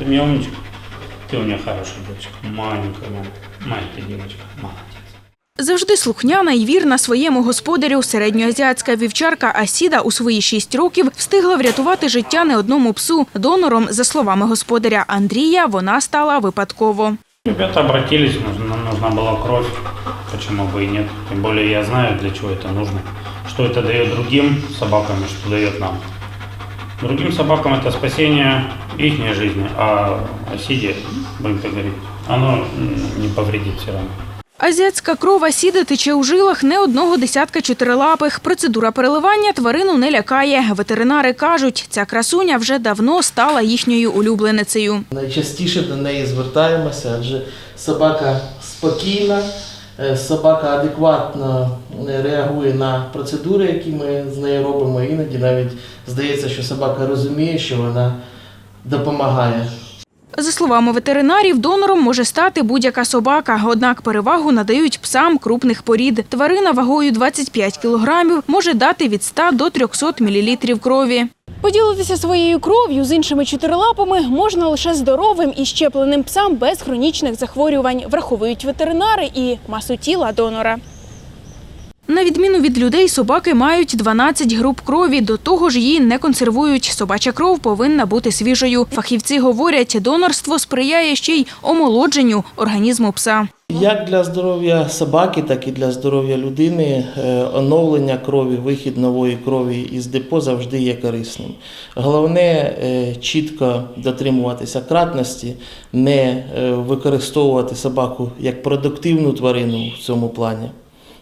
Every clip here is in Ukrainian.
Ты у меня умничка. Ты у меня хорошая девочка. Маленькая мама. Маленькая девочка. Молодец. Завжди слухняна і вірна своєму господарю, середньоазіатська вівчарка Асіда у свої шість років встигла врятувати життя не одному псу. Донором, за словами господаря Андрія, вона стала випадково. Ребята обратились, нужна, нужна была кровь. Почему бы и нет? Тем более я знаю, для чего это нужно. Что это дает другим собакам и что дает нам. Другим собакам это спасение их жизни, а Осиде, будем так говорить, оно не повредит все равно. Азіатська кров Асіди тече у жилах не одного десятка чотирилапих. Процедура переливання тварину не лякає. Ветеринари кажуть, ця красуня вже давно стала їхньою улюбленицею. Найчастіше до неї звертаємося, адже собака спокійна, собака адекватно е, реагує на процедури, які ми з нею робимо. Іноді навіть здається, що собака розуміє, що вона допомагає. За словами ветеринарів, донором може стати будь-яка собака, однак перевагу надають псам крупних порід. Тварина вагою 25 кілограмів може дати від 100 до 300 мілілітрів крові. Поділитися своєю кров'ю з іншими чотирилапами можна лише здоровим і щепленим псам без хронічних захворювань, враховують ветеринари і масу тіла донора. На відміну від людей, собаки мають 12 груп крові. До того ж, її не консервують. Собача кров повинна бути свіжою. Фахівці говорять, донорство сприяє ще й омолодженню організму пса. Як для здоров'я собаки, так і для здоров'я людини е, оновлення крові, вихід нової крові із депо завжди є корисним. Головне е, чітко дотримуватися кратності, не е, використовувати собаку як продуктивну тварину в цьому плані.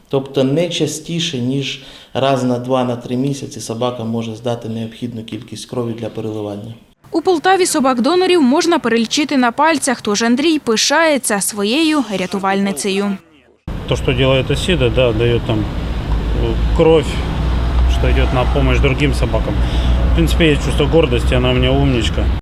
Тобто не частіше, ніж раз на два на три місяці собака може здати необхідну кількість крові для переливання. У Полтаві собак-донорів можна перелічити на пальцях, тож Андрій пишається своєю рятувальницею. То, что делает Осида, да, дает там э, кровь, что идет на помощь другим собакам. В принципе, есть чувство гордости, она у меня умничка.